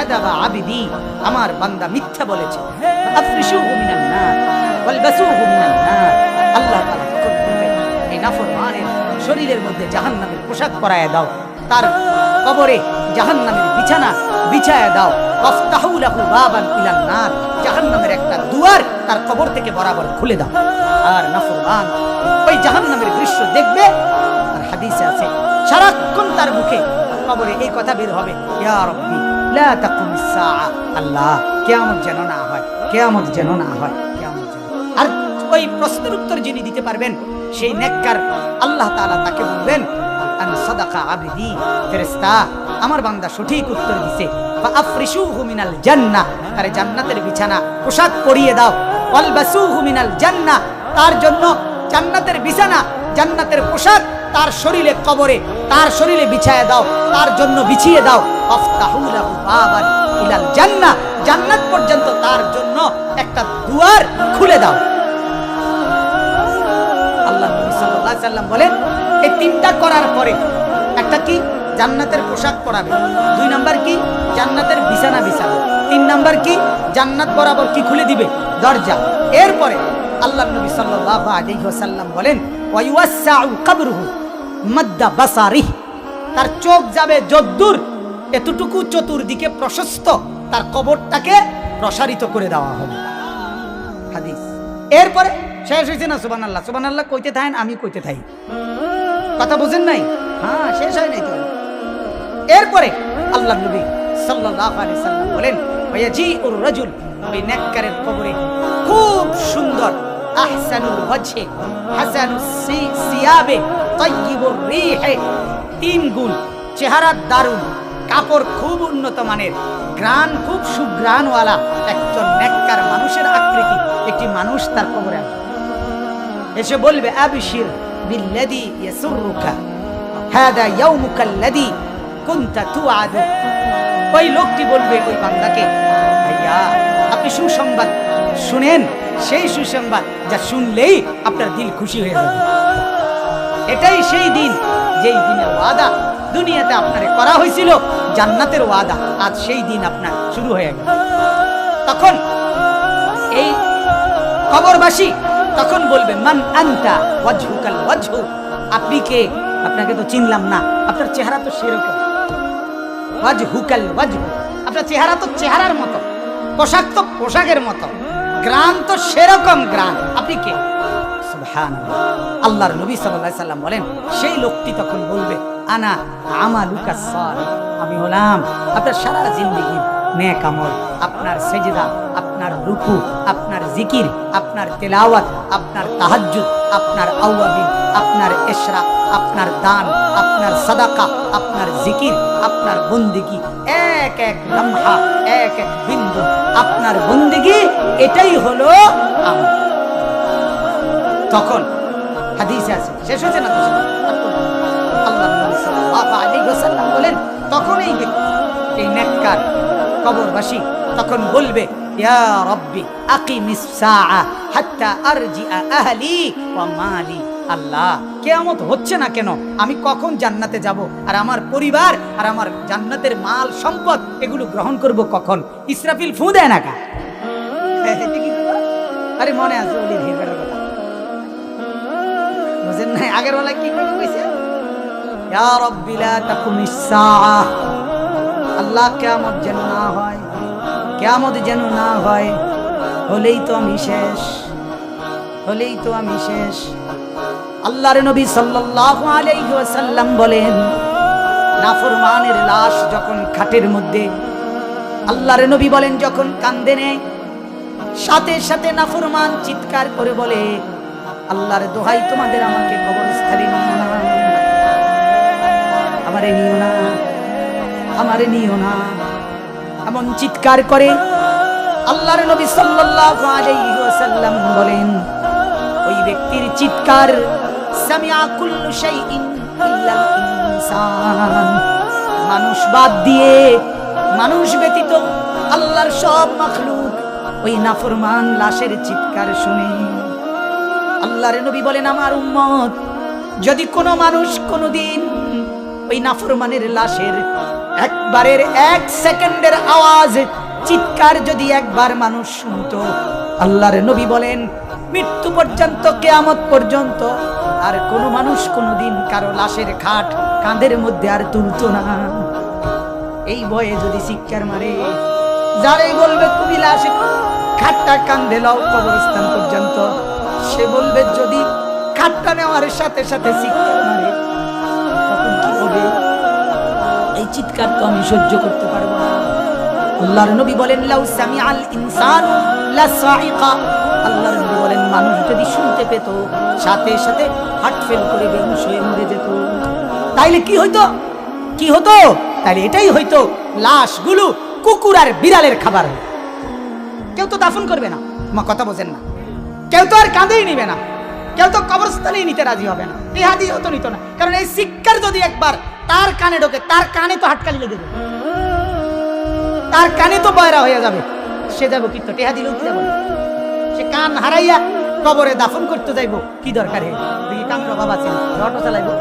কাযাবা আবিদি আমার বান্দা মিথ্যা বলেছে। আফরিশুহু মিনান নার ওয়ালবাসুহু মিনান নার। আল্লাহ তাআলা তখন বলবেন এই নাফরমানের শরীরের মধ্যে জাহান্নামের পোশাক পরায় দাও। তার কবরে জাহান্নামের বিছানা বিছায়া দাও। ওয়াফতাহু লাহু বাবান ইলান নার। জাহান্নামের একটা দুয়ার তার কবর থেকে বরাবর খুলে দাও। আর নাফরমান ওই জাহান্নামের দৃশ্য দেখবে আর হাদিসে আছে সারাক্ষণ তার মুখে কবরে এই কথা বের হবে ইয়া রব্বি আল্লাহ যেন না হয় যেন না হয় যেন আর ওই প্রশ্নের উত্তর যিনি দিতে পারবেন, সেই নেককার আল্লাহ তাআলা তাকে বলবেন আন সাদাকা আবদি। ফেরেশতা, আমার বান্দা সঠিক উত্তর দিছে। মিনাল জান্নাহ। তার জান্নাতের বিছানা, পোশাক পরিয়ে দাও। ওয়ালবাসুহু মিনাল জান্নাহ। তার জন্য জান্নাতের বিছানা, জান্নাতের পোশাক তার শরীরে কবরে, তার শরীরে বিছায় দাও। তার জন্য বিছিয়ে দাও। জান্নাত পর্যন্ত তার জন্য একটা দুয়ার খুলে দাও। আল্লাহ সাল্লাম বলেন এই তিনটা করার পরে একটা কি? জান্নাতের পোশাক পরাবে। দুই নাম্বার কি? জান্নাতের বিছানা বিছাবে। তিন নাম্বার কি? জান্নাত বরাবর কি খুলে দিবে? দরজা। এরপরে আল্লাহ নবী সাল্লাল্লাহু আলাইহি ওয়াসাল্লাম বলেন, ওয়াইওয়াসসাউ কবরুহু মাদ্দা বাসারিহ। তার চোখ যাবে যদ্দূর এতটুকু চতুর্দিকে প্রশস্ত, তার কবরটাকে প্রসারিত করে দেওয়া হবে। হাদিস। এরপরে শেষ হয়েছে না সুবান আল্লাহ সুবান আল্লাহ কইতে থাকেন, আমি কইতে থাকি। কথা বুঝেন নাই? হ্যাঁ শেষ হয় নাই তো। এরপরে আল্লাহ নবী সাল্লাল্লাহু আলাইহি সাল্লাম বলেন ওয়াজি উর রাজুল ওই নেককারের কবরে। খুব সুন্দর। আহসানুল ওয়াজহে, হাসানুস সিয়াবে, তাইয়িবুর রিহে। তিন গুণ। চেহারা দারুণ। কাপড় খুব উন্নত মানের গ্রান খুব সুগ্রানওয়ালা একজন নেককার মানুষের আকৃতি একটি মানুষ তার কবরে এসে বলবে, আবিশির বিল্লাদি ইয়াসুরুকা, হাদা ইয়াউমুকা আল্লাযী কুনতা তুআদু। ওই লোকটি বলবে, ওই বান্দাকে, ভাইয়া, আপনি সুসংবাদ শুনেন, সেই সুসংবাদ যা শুনলেই আপনার দিল খুশি হয়ে যাবে। এটাই সেই দিন যেই দিনের ওয়াদা দুনিয়াতে আপনারে করা হয়েছিল, জান্নাতের ওয়াদা। আজ সেই দিন আপনার শুরু হয়ে গেল। তখন এই কবরবাসী তখন বলবে, মান আনতা ওয়াজহুকাল ওয়াজহু। আপনি কে? আপনাকে তো চিনলাম না। আপনার চেহারা তো সেরকম। ওয়াজহুকাল ওয়াজহু। আপনার চেহারা তো চেহারার মতো। পোশাক তো পোশাকের মতো। গ্রাম তো সেরকম গ্রাম। আপনি কে? আল্লাহর নবী সাল্লাম বলেন, সেই লোকটি তখন বলবে, আনা আমালুকা সালিহ। আমি হলাম আপনার সারা জিন্দেগি আমল, আপনার সেজদা, আপনার রুকু, আপনার জিকির, আপনার তেলাওয়াত, আপনার তাহাজ্জুদ, আপনার আওয়াবিন আপনার ইশরাক আপনার দান, আপনার সাদাকা, আপনার জিকির, আপনার বন্দিগি, এক এক লম্হা, এক এক বিন্দু, আপনার বন্দিগি, এটাই হলো আমল। তখন হাদিসে আছে। শেষ হচ্ছে না কেন? আমি কখন জান্নাতে যাব? আর আমার পরিবার আর আমার জান্নাতের মাল সম্পদ এগুলো গ্রহণ করব কখন? ইসরাফিল ফু দেয় না কা? আরে মনে আছে বুঝেন নাই। আগের বেলায় কি করে কইছে? ইয়া রাব্বি লা তাকুমিস সাআ আল্লাহ কিয়ামত যেন না হয়, কিয়ামত যেন না হয়, হলেই তো আমি শেষ, হলেই তো আমি শেষ। আল্লাহর নবী সাল্লাল্লাহু আলাইহি ওয়াসাল্লাম বলেন, নাফরমানের লাশ যখন খাটের মধ্যে, আল্লাহর নবী বলেন যখন কান্দে নেয়, সাথে সাথে নাফরমান চিৎকার করে বলে আল্লাহর দোহাই তোমাদের আমাকে কবরস্থানে নিও না। আমারে নিও না, আমারে নিও না। এমন চিৎকার করে আল্লাহর নবী সাল্লাল্লাহু আলাইহি ওয়াসাল্লাম বলেন, ওই ব্যক্তির চিৎকার, সামিআ কুল্লু শাইইন ইল্লাল ইনসান। মানুষ বাদ দিয়ে মানুষ ব্যতীত আল্লাহর সব মাখলুক ওই নাফরমান লাশের চিৎকার শুনে আল্লাহর নবী বলেন, আমার উম্মত, যদি কোনো মানুষ কোনোদিন ওই নাফরমানের লাশের একবারের এক সেকেন্ডের আওয়াজ, চিৎকার যদি একবার মানুষ শুনতো, আল্লাহর নবী বলেন, মৃত্যু পর্যন্ত, কেয়ামত পর্যন্ত আর কোনো মানুষ কোনোদিন কারও লাশের খাট কাঁধের মধ্যে আর তুলতো না। এই বয়ে যদি শিক্ষার মারে যারাই বলবে, তুমি লাশ খাটটা কান্দে লও কবরস্থান পর্যন্ত। সে বলবে, যদি খাটটা নেওয়ার সাথে সাথে এই চিৎকার তো আমি সহ্য করতে পারব আল্লাহর নবী বলেন, লাউ সামি আল ইনসান আল্লাহর নবী বলেন, মানুষ যদি শুনতে পেত, সাথে সাথে হার্ট ফেল করে বেহুশ হয়ে মরে যেত। তাইলে কি হইতো? কি হতো? তাইলে এটাই হইতো, লাশগুলো কুকুর আর বিড়ালের খাবার কেউ তো দাফন করবে না। মা, কথা বোঝেন না। কেউ তো আর কাঁধেই নিবে না। কেউ তো কবরস্থানেই নিতে রাজি হবে না। এই হাতি হতো নিত না। কারণ এই শিক্ষার যদি একবার তার কানে ঢোকে, তার কানে তো হাটকালি লেগে যাবে। তার কানে তো বয়রা হয়ে যাবে। সে যাব কি তো? টেহা দিলেও যাব? সে কান হারাইয়া কবরে দাফন করতে যাইবো, কি দরকার? হে কান বাবা আছে। অটো চালাইবো।